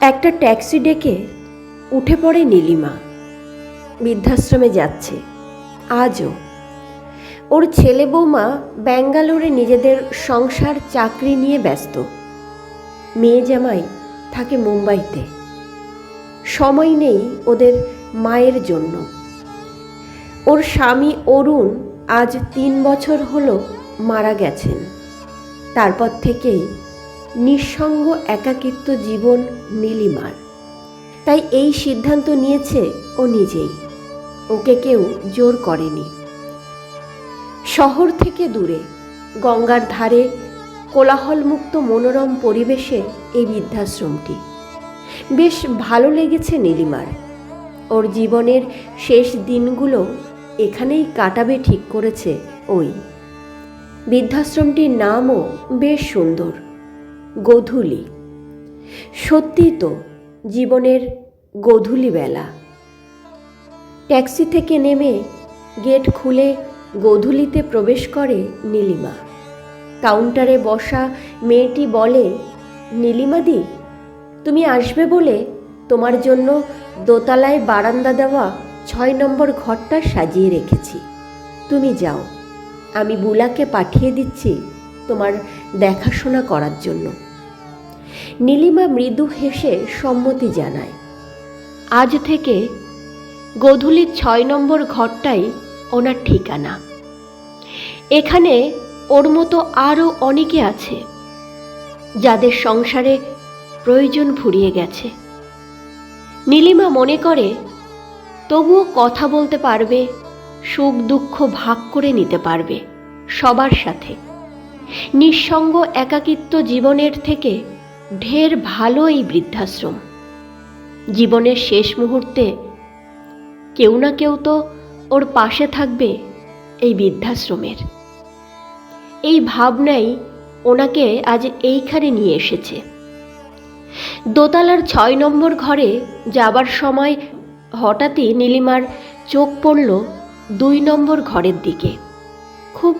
একটা ট্যাক্সি ডেকে উঠে পড়ে নীলিমা। বৃদ্ধাশ্রমে যাচ্ছে। আজও। ওর ছেলে বৌমা ব্যাঙ্গালোরে নিজেদের সংসার, চাকরি নিয়ে ব্যস্ত। মেয়ে জামাই থাকে মুম্বাইতে। সময় নেই ওদের মায়ের জন্য। ওর স্বামী অরুণ আজ তিন বছর হলো মারা গেছেন। তারপর থেকেই নিঃসঙ্গ একাকিত্ব জীবন নীলিমার। তাই এই সিদ্ধান্ত নিয়েছে ও নিজেই। ওকে কেউ জোর করেনি। শহর থেকে দূরে, গঙ্গার ধারে, কোলাহলমুক্ত মনোরম পরিবেশে এই বৃদ্ধাশ্রমটি। বেশ ভালো লেগেছে নীলিমার। ওর জীবনের শেষ দিনগুলো এখানেই কাটাবে ঠিক করেছে ওই। বৃদ্ধাশ্রমটির নামও বেশ সুন্দর। গোধূলি। সত্যি তো, জীবনের গোধূলি বেলা। ট্যাক্সি থেকে নেমে গেট খুলে গোধূলিতে প্রবেশ করে নীলিমা। কাউন্টারে বসা মেয়েটি বলে নীলিমাদি তুমি আসবে বলে তোমার জন্য দোতলায় বারান্দা দেওয়া ছয় নম্বর ঘরটা সাজিয়ে রেখেছি। তুমি যাও, আমি বুলাকে পাঠিয়ে দিচ্ছি তোমার দেখাশোনা করার জন্য। নীলিমা মৃদু হেসে সম্মতি জানায়। আজ থেকে গোধূলির ছয় নম্বর ঘরটাই ওনার ঠিকানা। এখানে ওর মতো আরও অনেকে আছে, যাদের সংসারে প্রয়োজন ফুরিয়ে গেছে। নীলিমা মনে করে, তবুও কথা বলতে পারবে, সুখ দুঃখ ভাগ করে নিতে পারবে সবার সাথে। নিঃসঙ্গ একাকিত্ব জীবনের থেকে ঢের ভালো এই বৃদ্ধাশ্রম। জীবনের শেষ মুহূর্তে কেউ না কেউ তো ওর পাশে থাকবে এই বৃদ্ধাশ্রমের। এই ভাবনাই ওনাকে আজ এইখানে নিয়ে এসেছে। দোতলার ছয় নম্বর ঘরে যাবার সময় হঠাৎই নীলিমার চোখ পড়ল দুই নম্বর ঘরের দিকে। খুব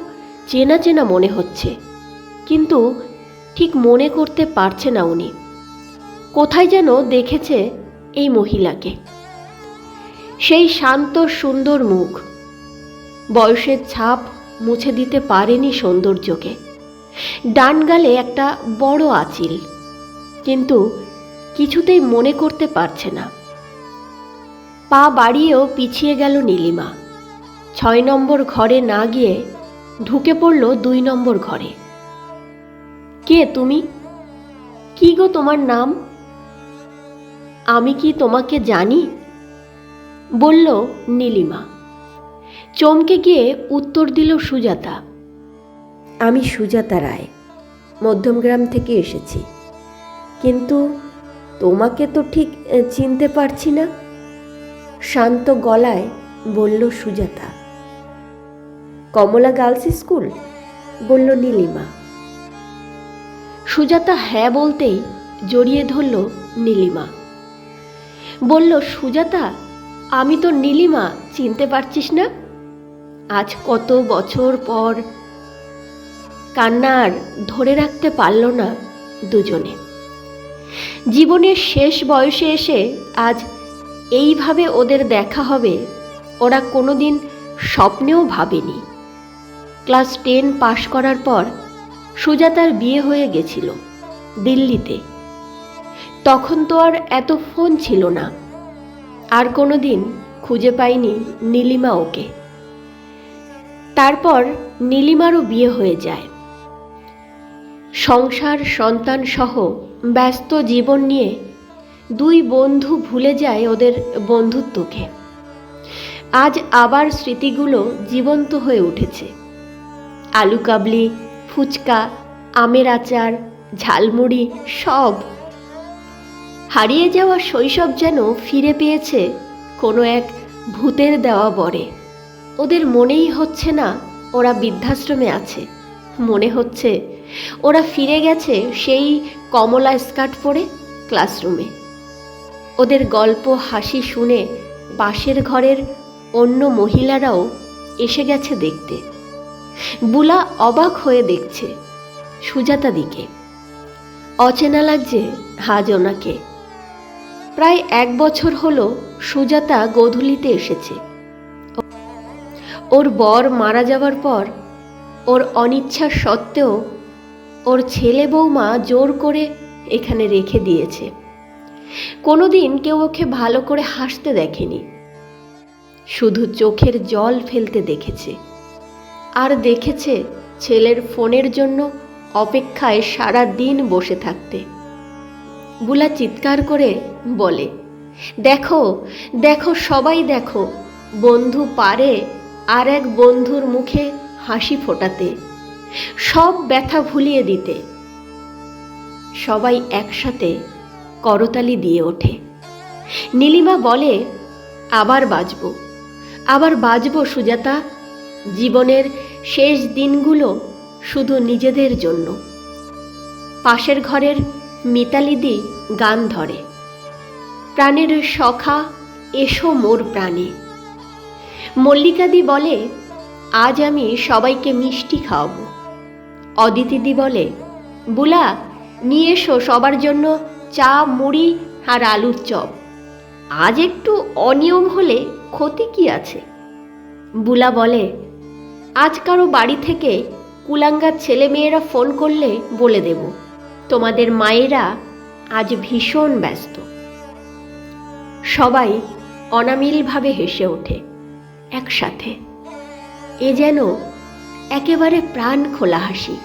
চেনা চেনা মনে হচ্ছে। কিন্তু ঠিক মনে করতে পারছে না উনি। কোথায় যেন দেখেছে এই মহিলাকে। সেই শান্ত, সুন্দর মুখ। বয়সের ছাপ মুছে দিতে পারেনি সৌন্দর্যকে। ডান গালে একটা বড় আঁচিল। কিন্তু কিছুতেই মনে করতে পারছে না। পা বাড়িয়েও পিছিয়ে গেল নীলিমা। ছয় নম্বর ঘরে না গিয়ে ঢুকে পড়ল দুই নম্বর ঘরে। কে তুমি? কি গো তোমার নাম? আমি কি তোমাকে জানি? বলল নীলিমা। চমকে গিয়ে উত্তর দিল সুজাতা। আমি সুজাতা রায় মধ্যমগ্রাম থেকে এসেছি। কিন্তু তোমাকে তো ঠিক চিনতে পারছি না। শান্ত গলায় বলল সুজাতা। কমলা গার্লস স্কুল? বলল নীলিমা। সুজাতা হ্যাঁ বলতেই জড়িয়ে ধরল নীলিমা। বলল, সুজাতা, আমি তো নীলিমা, চিনতে পারছিস না? আজ কত বছর পর কান্নার ধরে রাখতে পারল না দুজনে। জীবনের শেষ বয়সে এসে আজ এইভাবে ওদের দেখা হবে, ওরা কোনোদিন স্বপ্নেও ভাবেনি। ক্লাস টেন পাশ করার পর সুজাতার বিয়ে হয়ে গেছিল, দিল্লিতে। তখন তো আর এত ফোন ছিল না। আর কোনো দিন খুঁজে পাইনি নীলিমা ওকে। তারপর নীলিমারও বিয়ে হয়ে যায়। সংসার, সন্তান সহ ব্যস্ত জীবন নিয়ে দুই বন্ধু ভুলে যায় ওদের বন্ধুত্বকে। আজ আবার স্মৃতিগুলো জীবন্ত হয়ে উঠেছে। আলু কাবলি ফুচকা, আমের আচার, ঝালমুড়ি, সব। হারিয়ে যাওয়া শৈশব যেন ফিরে পেয়েছে কোনো এক ভূতের দেওয়া বরে। ওদের মনেই হচ্ছে না ওরা বৃদ্ধাশ্রমে আছে। মনে হচ্ছে ওরা ফিরে গেছে সেই কমলা স্কার্ট পরে ক্লাসরুমে। ওদের গল্প, হাসি শুনে পাশের ঘরের অন্য মহিলারাও এসে গেছে দেখতে। বুলা অবাক হয়ে দেখছে সুজাতা দিকে। অচেনা লাগছে হাজ ওনাকে। প্রায় এক বছর হলো সুজাতা গোধূলিতে এসেছে। ওর বর মারা যাওয়ার পর ওর অনিচ্ছা সত্ত্বেও ওর ছেলে বৌমা জোর করে এখানে রেখে দিয়েছে। কোনোদিন কেউ ওকে ভালো করে হাসতে দেখেনি। শুধু চোখের জল ফেলতে দেখেছে। আর দেখেছে ছেলের ফোনের জন্য অপেক্ষায় সারা দিন বসে থাকতে। বুলা চিৎকার করে বলে, দেখো দেখো, সবাই দেখো, বন্ধু পারে আর এক বন্ধুর মুখে হাসি ফোটাতে, সব ব্যথা ভুলিয়ে দিতে। সবাই একসাথে করতালি দিয়ে ওঠে। নীলিমা বলে, আবার বাজব আবার বাজব সুজাতা জীবনের শেষ দিনগুলো শুধু নিজেদের জন্য। পাশের ঘরের মিতালিদি গান ধরে। প্রাণের সখা, এসো মোর প্রাণে। মল্লিকাদি বলে, আজ আমি সবাইকে মিষ্টি খাওয়াবো। অদিতিদি বলে, বুলা, নিয়ে এসো সবার জন্য চা, মুড়ি আর আলুর চপ। আজ একটু অনিয়ম হলে ক্ষতি কি আছে? বুলা বলে আজ কারও বাড়ি থেকে কুলাঙ্গার ছেলে মেয়েরা ফোন করলে বলে দেব। তোমাদের মায়েরা আজ ভীষণ ব্যস্ত। সবাই অনামিলভাবে হেসে ওঠে একসাথে। এ যেন একেবারে প্রাণ খোলা হাসি।